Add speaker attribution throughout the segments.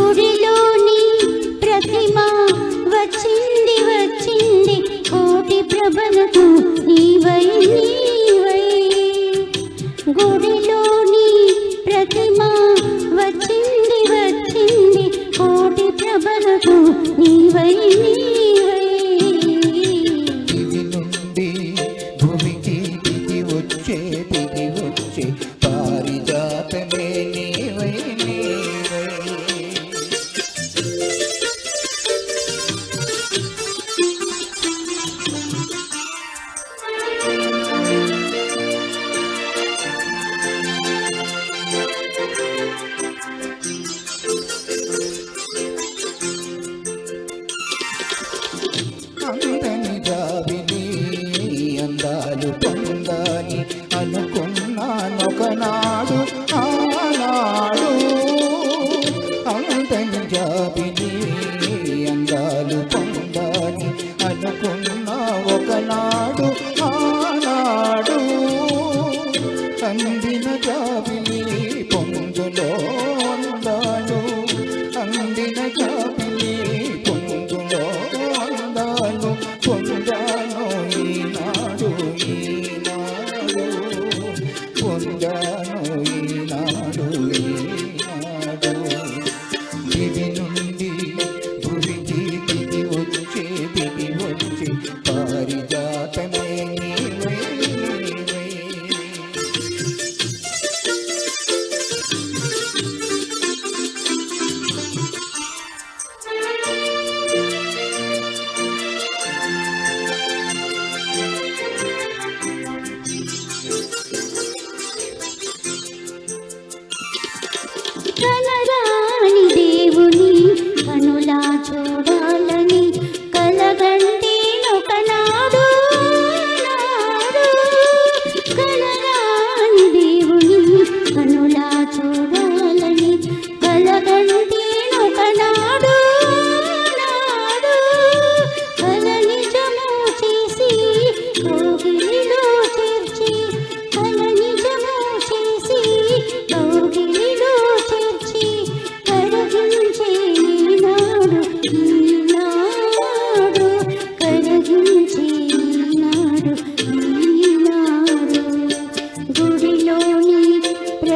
Speaker 1: గుడిలోని ప్రతిమ వచ్చింది వచ్చింది. కోటి ప్రభలకు నీవై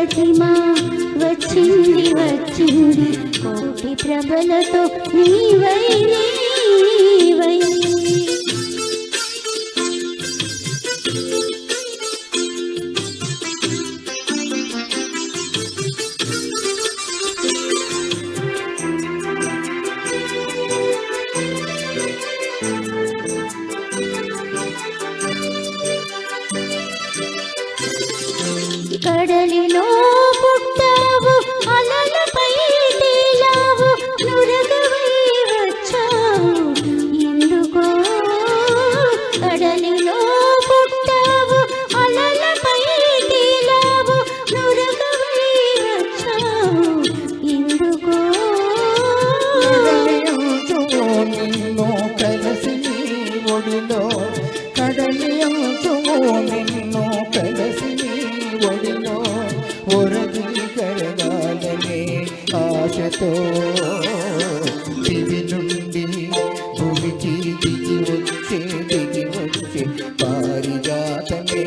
Speaker 1: ప్రతిమ వచ్చింది వచ్చింది. కోటి ప్రభలతో నీవై నీవై. కడలిలో పుట్టావు అలలపై తేలావు నురగవై వచ్చావు. ఎందుకో కడలిలో పుట్టావు అలలపై తేలావు నురగవై వచ్చావు. ఎందుకో
Speaker 2: కడలియంచు నిన్ను కలిసి నీ ఒడిలో కడలియంచు నిన్ను కలసి నీ ఒడిలో ఒరగి కరగాలనే ఆశతో. దివి నుండి భూమికి దిగి వచ్చే దిగి వచ్చే పారిజాతమే.